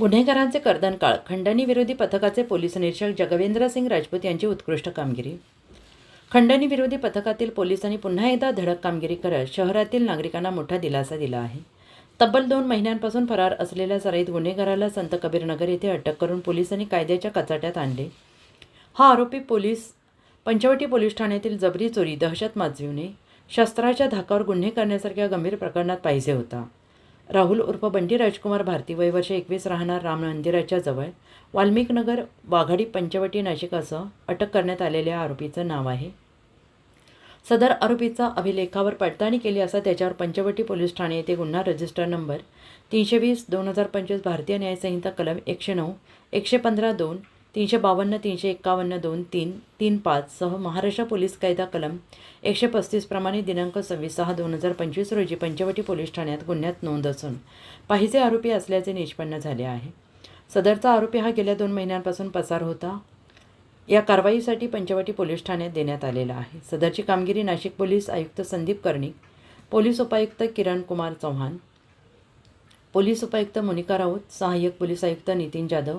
गुन्हेगारांचे कर्दनकाळ खंडणी विरोधी पथकाचे पोलीस निरीक्षक जगवेंद्र सिंग राजपूत यांची उत्कृष्ट कामगिरी. खंडणी विरोधी पथकातील पोलिसांनी पुन्हा एकदा धडक कामगिरी करत शहरातील नागरिकांना मोठा दिलासा दिला आहे. तब्बल दोन महिन्यांपासून फरार असलेल्या सराईत गुन्हेगाराला संत कबीरनगर येथे अटक करून पोलिसांनी कायद्याच्या कचाट्यात आणले. हा आरोपी पोलीस पंचवटी पोलीस ठाण्यातील जबरी चोरी दहशत माजविणे शस्त्राच्या धाकावर गुन्हे करण्यासारख्या गंभीर प्रकरणात पाहिजे होता. राहुल उर्फ बंटी राजकुमार भारती वय वर्ष एकवीस राहणार राम मंदिराच्या जवळ. वाल्मिकनगर वाघाडी पंचवटी नाशिक असं अटक करण्यात आलेल्या आरोपीचं नाव आहे. सदर आरोपीचा अभिलेखावर पडताळणी केली असता त्याच्यावर पंचवटी पोलीस ठाणे येथे गुन्हा रजिस्टर नंबर तीनशे वीस दोन हजार पंचवीस भारतीय न्यायसंहिता कलम एकशे नऊ एकशे पंधरा दोन तीनशे बावन्न तीनशे एक्कावन्न दोन तीन तीन पाच सह महाराष्ट्र पोलीस कायदा कलम एकशे पस्तीस प्रमाणे दिनांक सव्वीस सहा दोन हजार पंचवीस रोजी पंचवटी पोलीस ठाण्यात गुन्ह्यात नोंद असून पाहिजे आरोपी असल्याचे निष्पन्न झाले आहे. सदरचा आरोपी हा गेल्या दोन महिन्यांपासून पसार होता. या कारवाईसाठी पंचवटी पोलीस ठाण्यात देण्यात आलेला आहे. सदरची कामगिरी नाशिक पोलीस आयुक्त संदीप कर्णिक पोलीस उपायुक्त किरण कुमार चव्हाण पोलीस उपायुक्त मोनिका राऊत सहाय्यक पोलीस आयुक्त नितीन जाधव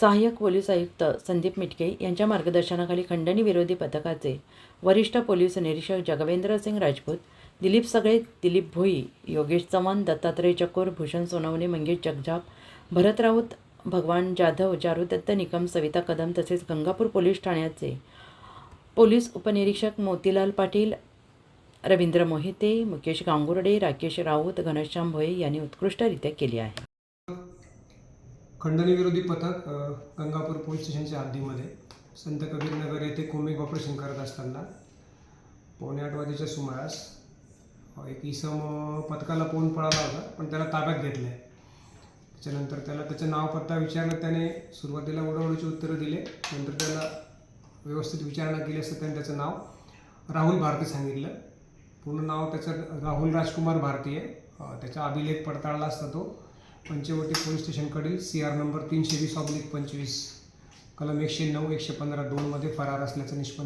सहाय्यक पोलीस आयुक्त संदीप मिटके यांच्या मार्गदर्शनाखाली खंडणी विरोधी पथकाचे वरिष्ठ पोलीस निरीक्षक जगवेंद्र सिंग राजपूत दिलीप सगळे दिलीप भोई योगेश चव्हाण दत्तात्रय चकोर भूषण सोनवणे मंगेश जगजाप भरत राऊत भगवान जाधव चारुदत्त निकम सविता कदम तसेच गंगापूर पोलीस ठाण्याचे पोलीस उपनिरीक्षक मोतीलाल पाटील रवींद्र मोहिते मुकेश गांगुर्डे राकेश राऊत घनश्याम भोये यांनी उत्कृष्टरित्या केली आहे. खंडणीविरोधी पथक गंगापूर पोलीस स्टेशनच्या हद्दीमध्ये संत कबीरनगर येथे कोमिक ऑपरेशन करत असताना पावणे आठ वाजेच्या सुमारास एक इसम पथकाला पोहून पळाला होता पण त्याला ताब्यात घेतलं आहे त्याच्यानंतर त्याला त्याचं नाव पत्ता विचारलं त्याने सुरुवातीला उडवडीची उत्तरं दिले नंतर त्याला व्यवस्थित विचारणा केली असता त्याने त्याचं नाव राहुल भारती सांगितलं. पूर्ण नाव त्याचं राहुल राजकुमार भारती आहे. त्याचा अभिलेख पडताळला असता तो. पंचवटी पोलीस स्टेशनकडील सी आर नंबर तीनशे वीस ऑब्लिक पंचवीस कलम एकशे नऊ एकशे पंधरा दोनमध्ये फरार असल्याचं निष्पन्न